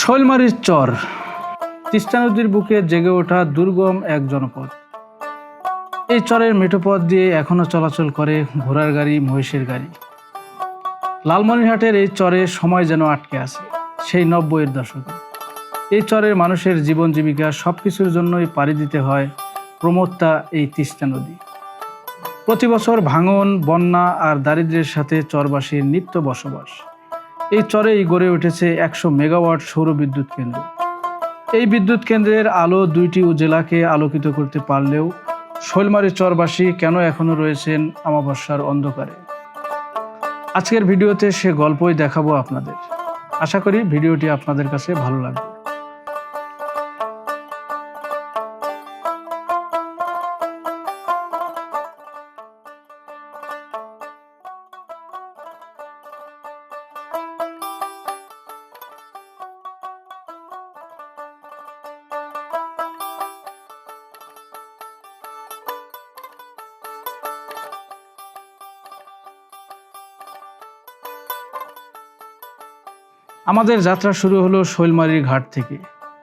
শৈলমারির চর। তিস্তা নদীর বুকে জেগে ওঠা দুর্গম এক জনপদ। এই চরের মেঠোপথ দিয়ে এখনও চলাচল করে ঘোড়ার গাড়ি, মহিষের গাড়ি। লালমনিরহাটের এই চরে সময় যেন আটকে আছে, সেই নব্বইয়ের দশকে। এই চরের মানুষের জীবন জীবিকা সব কিছুর জন্যই পাড়ি দিতে হয় প্রমত্তা এই তিস্তা নদী। প্রতি বছর ভাঙন, বন্যা আর দারিদ্র্যের সাথে চরবাসীর নিত্য বসবাস। এই চরেই গড়ে উঠেছে একশো মেগাওয়াট সৌর বিদ্যুৎ কেন্দ্র। এই বিদ্যুৎ কেন্দ্রের আলো দুইটি জেলাকে আলোকিত করতে পারলেও শৈলমারি চরবাসী কেন এখনও রয়েছেন আমাবস্যার অন্ধকারে? আজকের ভিডিওতে সে গল্পই দেখাবো আপনাদের। আশা করি ভিডিওটি আপনাদের কাছে ভালো লাগবে। আমাদের যাত্রা শুরু হলো শৈলমারির ঘাট থেকে।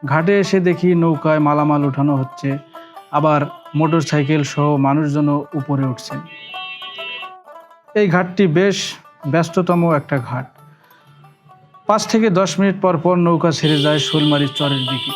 ঘাটে এসে দেখি নৌকায় মালামাল উঠানো হচ্ছে, আবার মোটর সাইকেল সহ মানুষজনও উপরে উঠছেন। এই ঘাটটি বেশ ব্যস্ততম একটা ঘাট। পাঁচ থেকে দশ মিনিট পর পর নৌকা ছেড়ে যায় শৈলমারির চরের দিকে।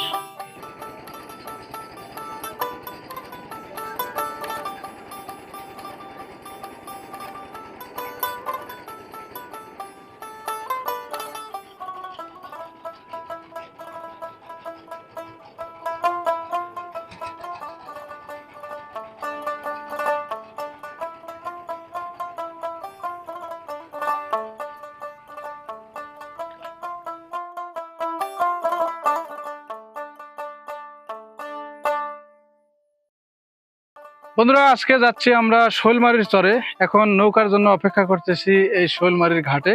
বন্ধুরা, আজকে যাচ্ছি আমরা শৈলমারির চরে। এখন নৌকার জন্য অপেক্ষা করতেছি এই শৈলমারির ঘাটে।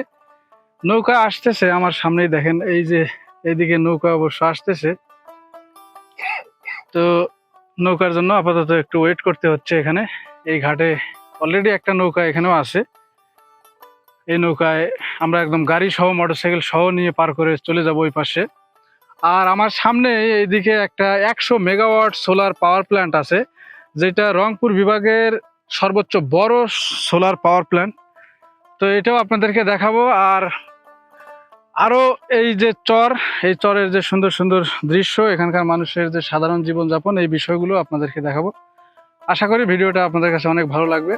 নৌকা আসতেছে, আমার সামনেই দেখেন, এই যে এইদিকে নৌকা অবশ্য আসতেছে। তো নৌকার জন্য আপাতত একটু ওয়েট করতে হচ্ছে এখানে। এই ঘাটে অলরেডি একটা নৌকা এখানেও আছে। এই নৌকায় আমরা একদম গাড়ি সহ মোটরসাইকেল সহ নিয়ে পার করে চলে যাব ওই পাশে। আর আমার সামনে এইদিকে একটা একশো মেগাওয়াট সোলার পাওয়ার প্ল্যান্ট আছে। যেটা রংপুর বিভাগের সর্বোচ্চ বড় সোলার পাওয়ার প্ল্যান্ট তো এটাও আপনাদেরকে দেখাবো। আর আরও এই যে চর, এই চরের যে সুন্দর সুন্দর দৃশ্য, এখানকার মানুষের যে সাধারণ জীবনযাপন, এই বিষয়গুলো আপনাদেরকে দেখাবো। আশা করি ভিডিওটা আপনাদের কাছে অনেক ভালো লাগবে।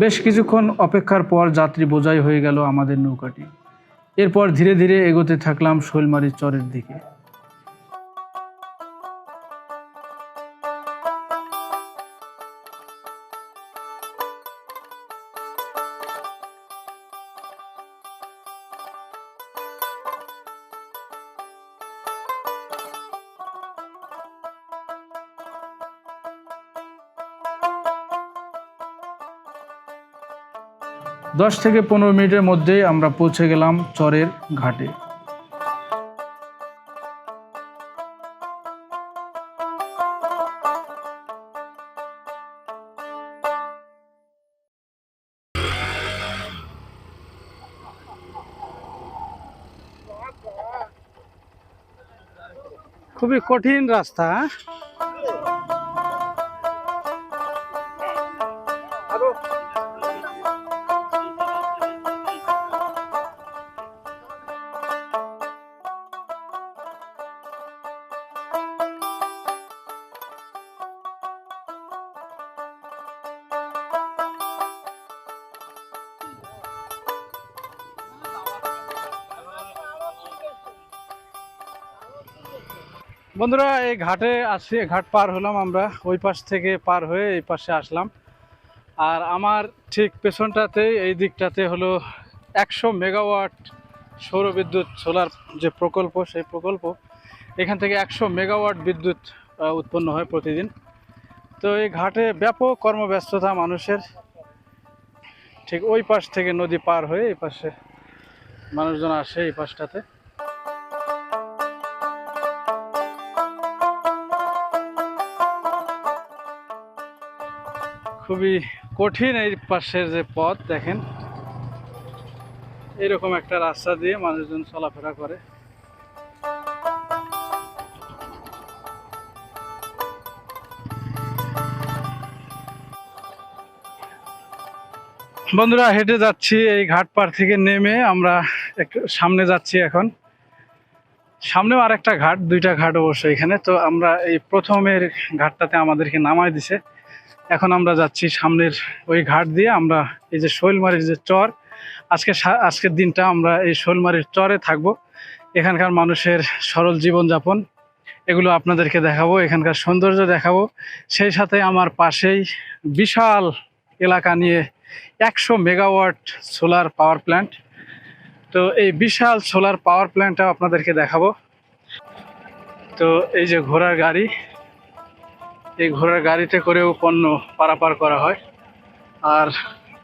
বেশ কিছুক্ষণ অপেক্ষার পর যাত্রী বোঝাই হয়ে গেল আমাদের নৌকাটি। এরপর ধীরে ধীরে এগোতে থাকলাম শৈলমারির চরের দিকে। দশ থেকে পনেরো মিনিটের মধ্যেই আমরা পৌঁছে গেলাম চরের ঘাটে। খুবই কঠিন রাস্তা বন্ধুরা, এই ঘাটে আসি ঘাট পার হলাম আমরা। ওই পাশ থেকে পার হয়ে এই পাশে আসলাম। আর আমার ঠিক পেছনটাতে এই দিকটাতে হলো একশো মেগাওয়াট সৌর বিদ্যুৎ সোলার যে প্রকল্প, সেই প্রকল্প, এখান থেকে একশো মেগাওয়াট বিদ্যুৎ উৎপন্ন হয় প্রতিদিন। তো এই ঘাটে ব্যাপক কর্মব্যস্ততা মানুষের। ঠিক ওই পাশ থেকে নদী পার হয়ে এই পাশে মানুষজন আসে এই পাশটাতে। খুবই কঠিন এই পাশের যে পথ, দেখেন। এরকম একটা রাস্তা দিয়ে মানুষজন চলাফেরা করে। বন্ধুরা, হেঁটে যাচ্ছি এই ঘাট পার থেকে নেমে। আমরা একটু সামনে যাচ্ছি এখন। সামনেও আর একটা ঘাট, দুইটা ঘাট অবশ্য এখানে। তো আমরা এই প্রথমের ঘাটটাতে আমাদেরকে নামায় দিছে। এখন আমরা যাচ্ছি সামনের ওই ঘাট দিয়ে, আমরা এই যে শৈলমারির যে চর, আজকে আজকের দিনটা আমরা এই শৈলমারির চরে থাকব। এখানকার মানুষের সরল জীবনযাপন, এগুলো আপনাদেরকে দেখাবো, এখানকার সৌন্দর্য দেখাবো। সেই সাথে আমার পাশেই বিশাল এলাকা নিয়ে একশো মেগাওয়াট সোলার পাওয়ার প্ল্যান্ট। তো এই বিশাল সোলার পাওয়ার প্ল্যান্টটা আপনাদেরকে দেখাবো। তো এই যে ঘোড়ার গাড়ি এই ঘোড়ার গাড়িতে করেও পণ্য পারাপার করা হয়। আর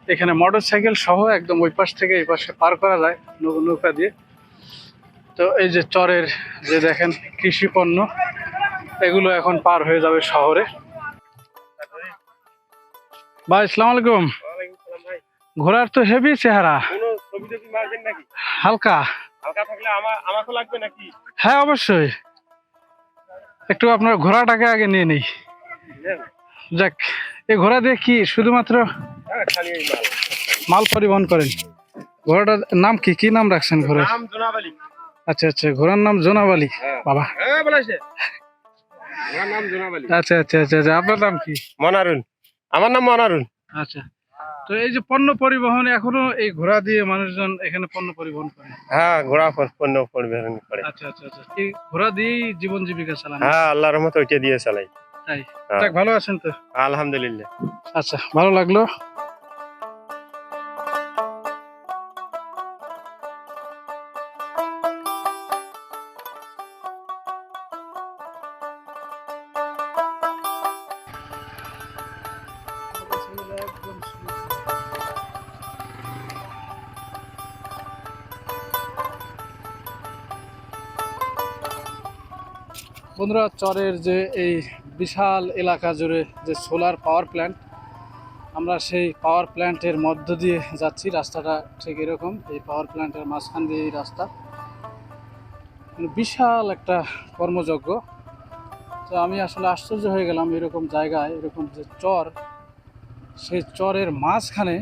এখানে মোটর সাইকেল সহ একদম ওই পাশ থেকে এই পাশে পার করা যায় নৌকা দিয়ে। তো এই যে চরের যে দেখেন কৃষি পণ্য এগুলো এখন পার হয়ে যাবে শহরে। ভাই ইসলাম আলাইকুম। ঘোড়ার তো হেভি চেহারা। হালকা। হ্যাঁ অবশ্যই। একটু আপনার ঘোড়াটাকে আগে নিয়ে নেই। যাক এই ঘোড়া দিয়ে কি শুধুমাত্র হ্যাঁ খালি এই মাল। মাল পরিবহন করেন? ঘোড়াটার নাম কি? কি নাম রাখছেন ঘোড়া আচ্ছা আচ্ছা ঘোড়ার নাম জোনাবালি। হ্যাঁ। বাবা। হ্যাঁ আমার নাম জোনাবালি। আচ্ছা আচ্ছা আচ্ছা আচ্ছা আপনার নাম কি? মনারুল আমার নাম মনারুল আচ্ছা। তো এই যে পণ্য পরিবহন এখনও এই ঘোড়া দিয়ে মানুষজন এখানে পণ্য পরিবহন করে? হ্যাঁ ঘোড়া পর- পণ্য পরিবহন করে। আচ্ছা আচ্ছা আচ্ছা। এই ঘোড়া দিয়েই জীবন জীবিকা চালান। হ্যাঁ আল্লাহর রহমত ওইটা দিয়ে চালাই। তাই? হ্যাঁ। যাক, ভালো আছেন তো? আলহামদুলিল্লাহ। আচ্ছা ভালো লাগল? বন্ধুরা চরের যে এই বিশাল এলাকা জুড়ে যে সোলার পাওয়ার প্ল্যান্ট, আমরা সেই পাওয়ার প্ল্যান্টের মধ্য দিয়ে যাচ্ছি। রাস্তাটা ঠিক এরকম, এই পাওয়ার প্ল্যান্টের মাঝখান দিয়ে এই রাস্তা। মানে বিশাল একটা কর্মযজ্ঞ। তো আমি আসলে আশ্চর্য হয়ে গেলাম এরকম জায়গায়, এরকম যে চর। সেই চরের মাঝখানে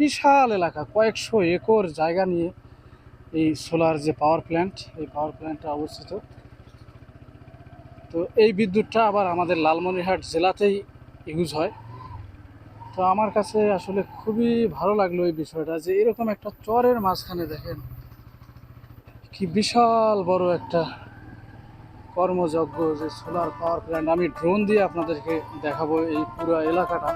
বিশাল এলাকা, কয়েকশো একর জায়গা নিয়ে এই সোলার যে পাওয়ার প্ল্যান্ট, এই পাওয়ার প্ল্যান্টটা অবস্থিত। তো এই বিদ্যুৎটা আবার আমাদের লালমনিরহাট জেলাতেই ইউজ হয়। তো আমার কাছে আসলে খুবই ভালো লাগল এই বিষয়টা যে এরকম একটা চরের মাঝখানে দেখেন, কি বিশাল বড় একটা কর্মযজ্ঞ যে সোলার পাওয়ার প্ল্যান্ট আমি ড্রোন দিয়ে আপনাদেরকে দেখাবো এই পুরো এলাকাটা।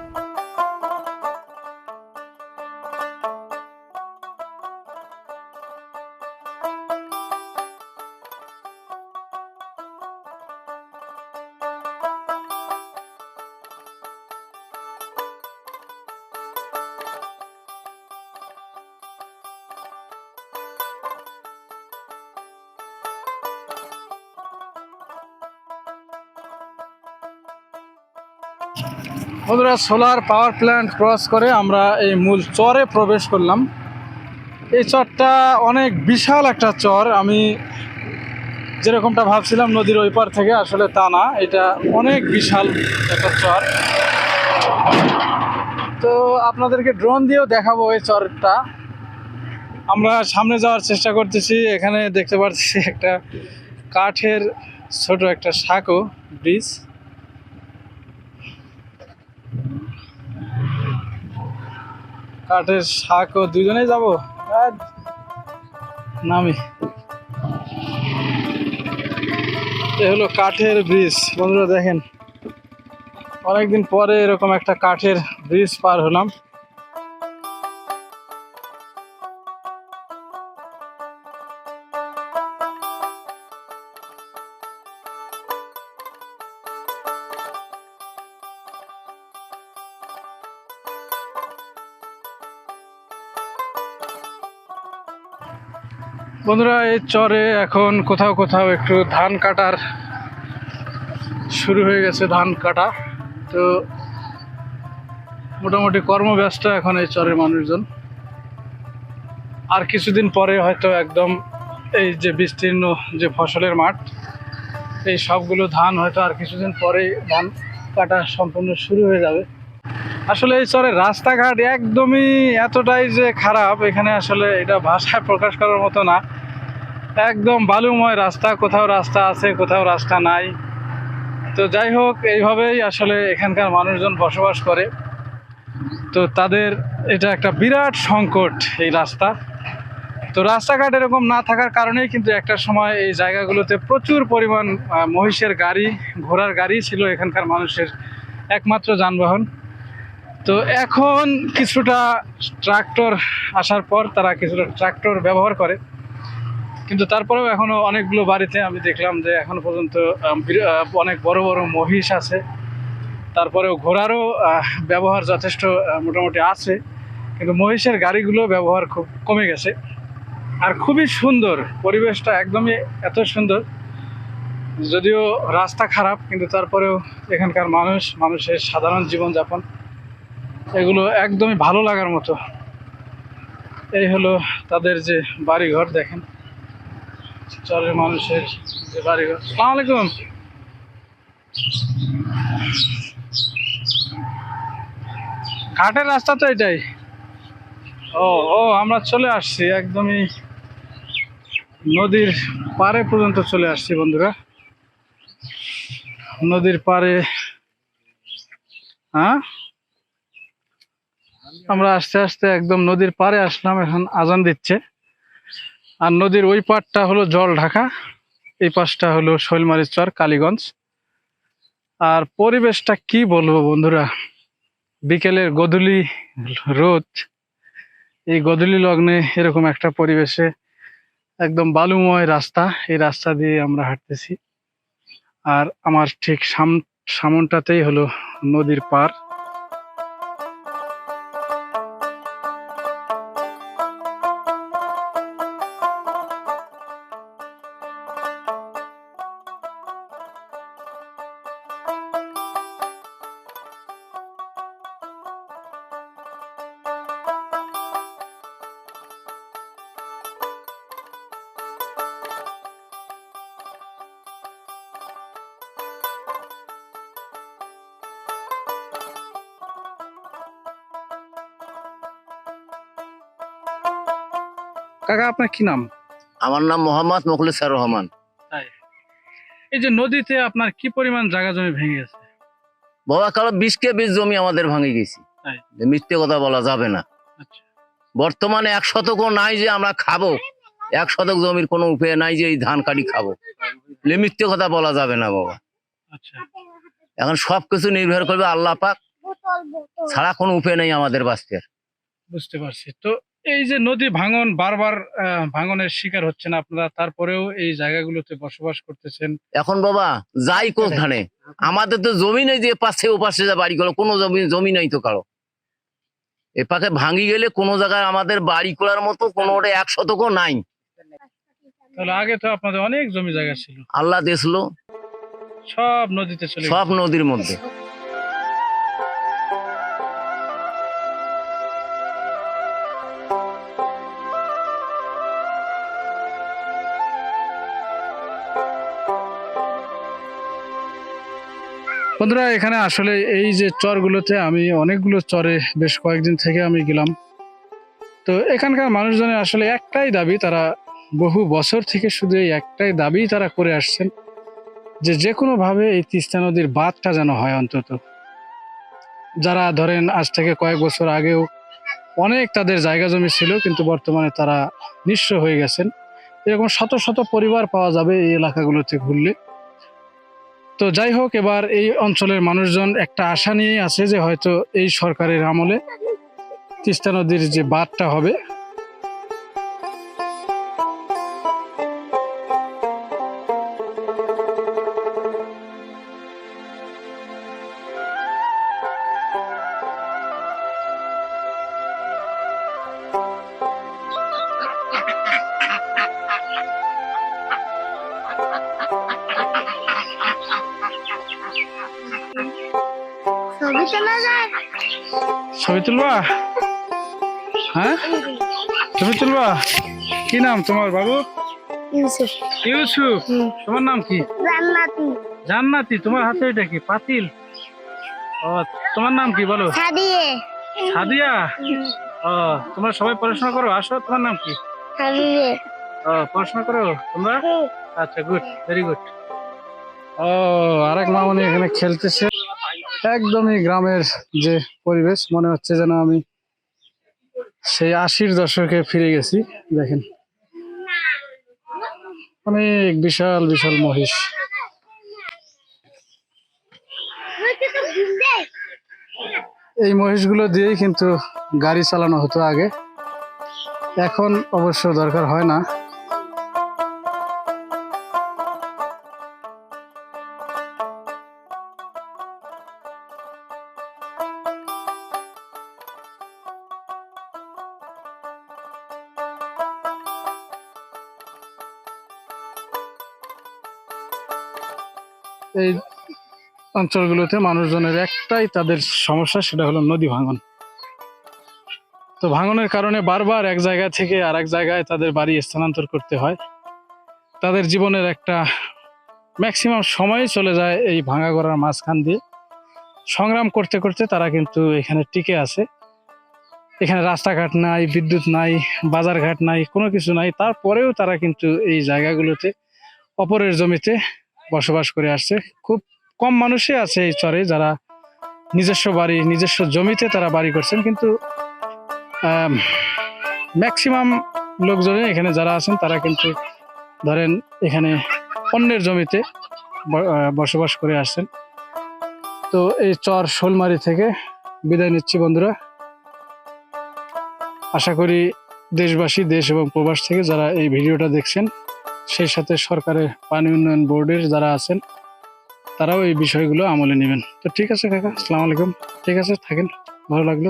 বন্ধুরা সোলার পাওয়ার প্ল্যান্ট ক্রস করে আমরা এই মূল চরে প্রবেশ করলাম। এই চরটা অনেক বিশাল একটা চর। আমি যেরকমটা ভাবছিলাম নদীর ওই পার থেকে, আসলে তা না, এটা অনেক বিশাল একটা চর। তো আপনাদেরকে ড্রোন দিয়েও দেখাবো এই চরটা। আমরা সামনে যাওয়ার চেষ্টা করতেছি, এখানে দেখতে পাচ্ছি একটা কাঠের ছোট একটা সাঁকো, ব্রিজ। কাঠের শাক ও দুজনে যাব? নামি। এ হলো কাঠের ব্রিজ। বন্ধুরা দেখেন অনেকদিন পরে এরকম একটা কাঠের ব্রিজ পার হলাম। বন্ধুরা, এই চরে এখন কোথাও কোথাও একটু ধান কাটার শুরু হয়ে গেছে, ধান কাটা। তো মোটামুটি কর্মব্যস্ত এখন এই চরের মানুষজন। আর কিছুদিন পরে হয়তো একদম এই যে বিস্তীর্ণ যে ফসলের মাঠ, এই সবগুলো ধান হয়তো আর কিছুদিন পরেই ধান কাটা সম্পূর্ণ শুরু হয়ে যাবে। আসলে এই চরের রাস্তাঘাট একদমই এতটাই যে খারাপ, এখানে আসলে এটা ভাষায় প্রকাশ করার মতো না। একদম বালুময় রাস্তা, কোথাও রাস্তা আছে, কোথাও রাস্তা নাই। তো যাই হোক, এইভাবেই আসলে এখানকার মানুষজন বসবাস করে। তো তাদের এটা একটা বিরাট সংকট এই রাস্তা। তো রাস্তাঘাট এরকম না থাকার কারণেই কিন্তু একটা সময় এই জায়গাগুলোতে প্রচুর পরিমাণ মহিষের গাড়ি, ঘোড়ার গাড়ি ছিল এখানকার মানুষের একমাত্র যানবাহন। তো এখন কিছুটা ট্রাক্টর আসার পর তারা কিছুটা ট্রাক্টর ব্যবহার করে। কিন্তু তারপরেও এখনও অনেকগুলো বাড়িতে আমি দেখলাম যে এখনও পর্যন্ত অনেক বড় বড় মহিষ আছে। তারপরেও ঘোড়ারও ব্যবহার যথেষ্ট মোটামুটি আছে। কিন্তু মহিষের গাড়িগুলো ব্যবহার খুব কমে গেছে। আর খুবই সুন্দর, পরিবেশটা একদমই এত সুন্দর। যদিও রাস্তা খারাপ, কিন্তু তারপরেও এখানকার মানুষ, মানুষের সাধারণ জীবনযাপন এগুলো একদমই ভালো লাগার মতো। এই হলো তাদের যে বাড়িঘর, দেখেন। চরের মানুষের যে বাড়িঘর। সালাম আলাইকুম। ঘাটের রাস্তা তো এটাই। ও ও, আমরা চলে আসছি, একদমই নদীর পাড়ে পর্যন্ত চলে আসছি বন্ধুরা। নদীর পাড়ে হ্যাঁ? আমরা আস্তে আস্তে একদম নদীর পাড়ে আসলাম, এখন আজান দিচ্ছে। আর নদীর ওই পাড়টা হলো জল ঢাকা, এই পাশটা হলো শৈলমারির চর, কালীগঞ্জ। আর পরিবেশটা কি বলব বন্ধুরা, বিকেলের গধূলি রোদ, এই গধূলি লগ্নে এরকম একটা পরিবেশে একদম বালুময় রাস্তা, এই রাস্তা দিয়ে আমরা হাঁটতেছি। আর আমার ঠিক সাম, সামনটাতেই হলো নদীর পার কাকা আপনার কি নাম? আমার নাম মোহাম্মদ মুখলিসার রহমান। এই যে নদীতে আপনার কি পরিমাণ জায়গা জমি ভেঙে গেছে? বাবা কারও বিশ কে বিশ জমি আমাদের ভাঙে গেছি। তাই? যে মিথ্যে কথা বলা যাবে না। আচ্ছা। বর্তমানে এক শতকও নাই যে আমরা খাব। এক শতক জমির কোনো উপায় নাই যে এই ধান কাটি খাব। মিথ্যে কথা বলা যাবে না বাবা। আচ্ছা। এখন সবকিছু নির্ভর করবে আল্লাহ পাক। ছাড়া কোনো উপায় নেই আমাদের বাঁচতে। বুঝতে পারছি। তো এই যে নদী ভাঙন বারবার ভাঙনের শিকার হচ্ছেন আপনারা তারপরেও এই জায়গাগুলোতে বসবাস করতেছেন। এখন বাবা যাই কোথানে আমাদের তো জমি নেই যে পাশে ও পাশে যা বাড়ি করো কোনো জমি জমি নাই তো কারও। এ পাকে ভাঙি গেলে কোনো জায়গায় আমাদের বাড়ি করার মতো কোনো ওটা এক শতকও নাই। তাহলে আগে তো আপনাদের অনেক জমি জায়গা ছিল। আল্লাহ দেশলো সব নদীতে চলে সব নদীর মধ্যে। বন্ধুরা, এখানে আসলে এই যে চরগুলোতে আমি অনেকগুলো চরে বেশ কয়েকদিন থেকে আমি গেলাম। তো এখানকার মানুষজনের আসলে একটাই দাবি, তারা বহু বছর থেকে শুধু এই একটাই দাবি তারা করে আসছেন যে যে কোনোভাবে এই তিস্তা নদীর বাঁধটা যেন হয় অন্তত। যারা ধরেন আজ থেকে কয়েক বছর আগেও অনেক তাদের জায়গা জমি ছিল, কিন্তু বর্তমানে তারা নিঃস্ব হয়ে গেছেন। এরকম শত শত পরিবার পাওয়া যাবে এই এলাকাগুলোতে ঘুরলে। তো যাই হোক, এবার এই অঞ্চলের মানুষজন একটা আশা নিয়ে আছে যে হয়তো এই সরকারের আমলে তিস্তা নদীর যে বাঁধটা হবে তোলা যায় ছবি তুলবা? হ্যাঁ? ছবি তুলবা? কি নাম তোমার বাবু? ইউসুফ। ইউসুফ? তোমার নাম কি? জান্নাতি। জান্নাতি। তোমার হাতে এটা কি? পাতিল? ও তোমার নাম কি বলো? সাদিয়ে। সাদিয়া? ও তোমরা সবাই পড়াশোনা করো? আসো তোমার নাম কি? ও পড়াশোনা করো তোমরা? আচ্ছা গুড ভেরি গুড ও আরেক মামনি এখানে খেলতেছে। একদমই গ্রামের যে পরিবেশ, মনে হচ্ছে যেন আমি সেই আশির দশকে ফিরে গেছি, দেখেন। অনেক বিশাল বিশাল মহিষ। এই মহিষগুলো দিয়েই কিন্তু গাড়ি চালানো হতো আগে। এখন অবশ্য দরকার হয় না। অঞ্চলগুলোতে মানুষজনের একটাই তাদের সমস্যা, সেটা হলো নদী ভাঙন। তো ভাঙনের কারণে বারবার এক জায়গা থেকে আর এক জায়গায় তাদের বাড়ি স্থানান্তর করতে হয়। তাদের জীবনের একটা ম্যাক্সিমাম সময় চলে যায় এই ভাঙা গড়ার মাঝখান দিয়ে। সংগ্রাম করতে করতে তারা কিন্তু এখানে টিকে আছে। এখানে রাস্তাঘাট নাই, বিদ্যুৎ নাই, বাজারঘাট নাই, কোনো কিছু নাই। তারপরেও তারা কিন্তু এই জায়গাগুলোতে অপরের জমিতে বসবাস করে আসছে। খুব কম মানুষই আছে এই চরে যারা নিজস্ব বাড়ি, নিজস্ব জমিতে তারা বাড়ি করছেন, কিন্তু ম্যাক্সিমাম লোকজনই এখানে যারা আছেন, তারা কিন্তু ধরেন এখানে অন্যের জমিতে বসবাস করে আসছেন। তো এই চর শোলমারি থেকে বিদায় নিচ্ছি বন্ধুরা। আশা করি দেশবাসী, দেশ এবং প্রবাস থেকে যারা এই ভিডিওটা দেখছেন, সেই সাথে সরকারের পানি উন্নয়ন বোর্ডের যারা আছেন তারাও এই বিষয়গুলো আমলে নেবেন। তো ঠিক আছে কাকা, আসসালামু আলাইকুম। ঠিক আছে, থাকেন। ভালো লাগল।